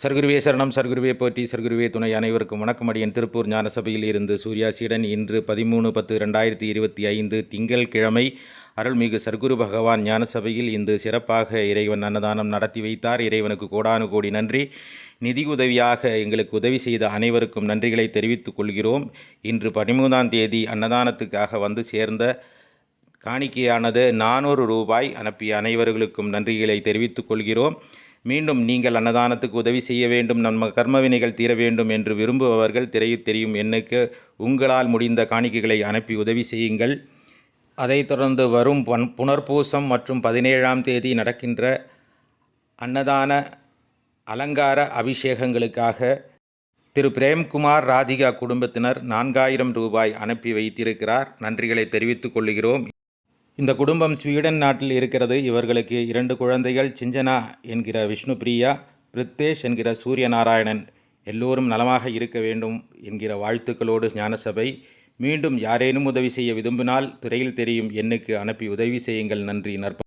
சர்க்குருவே சரணம் சர்க்குருவே போற்றி சர்க்குருவே துணை அனைவருக்கும் வணக்கம். அடியன் திருப்பூர் ஞானசபையில் இருந்து சூர்யாசியுடன் இன்று பதிமூணு பத்து ரெண்டாயிரத்தி இருபத்தி ஐந்து திங்கள் கிழமை அருள்மிகு சர்க்குரு பகவான் ஞானசபையில் இன்று சிறப்பாக இறைவன் அன்னதானம் நடத்தி வைத்தார். இறைவனுக்கு கோடானு கோடி நன்றி. நிதி உதவியாக எங்களுக்கு உதவி செய்த அனைவருக்கும் நன்றிகளை தெரிவித்துக் கொள்கிறோம். இன்று பதிமூணாம் தேதி அன்னதானத்துக்காக வந்து சேர்ந்த காணிக்கையானது நானூறு ரூபாய் அனுப்பிய அனைவர்களுக்கும் நன்றிகளை தெரிவித்துக் கொள்கிறோம். மீண்டும் நீங்கள் அன்னதானத்துக்கு உதவி செய்ய வேண்டும் நம்ம கர்மவினைகள் தீர வேண்டும் என்று விரும்புபவர்கள் திரையில் தெரியும் எண்ணுக்கு உங்களால் முடிந்த காணிக்கைகளை அனுப்பி உதவி செய்யுங்கள். அதைத் தொடர்ந்து வரும் பன் புனர்பூசம் மற்றும் பதினேழாம் தேதி நடக்கின்ற அன்னதான அலங்கார அபிஷேகங்களுக்காக திரு. பிரேம்குமார் ராதிகா குடும்பத்தினர் நான்காயிரம் ரூபாய் அனுப்பி வைத்திருக்கிறார். நன்றிகளை தெரிவித்துக் கொள்கிறோம். இந்த குடும்பம் ஸ்வீடன் நாட்டில் இருக்கிறது. இவர்களுக்கு இரண்டு குழந்தைகள் சிஞ்சனா என்கிற விஷ்ணு பிரியா பிரித்தேஷ் என்கிற சூரிய நாராயணன் எல்லோரும் நலமாக இருக்க வேண்டும் என்கிற வாழ்த்துக்களோடு ஞானசபை மீண்டும் யாரேனும் உதவி செய்ய விரும்பினால் துறையில் தெரியும் எண்ணுக்கு அனுப்பி உதவி செய்யுங்கள். நன்றி நற்ப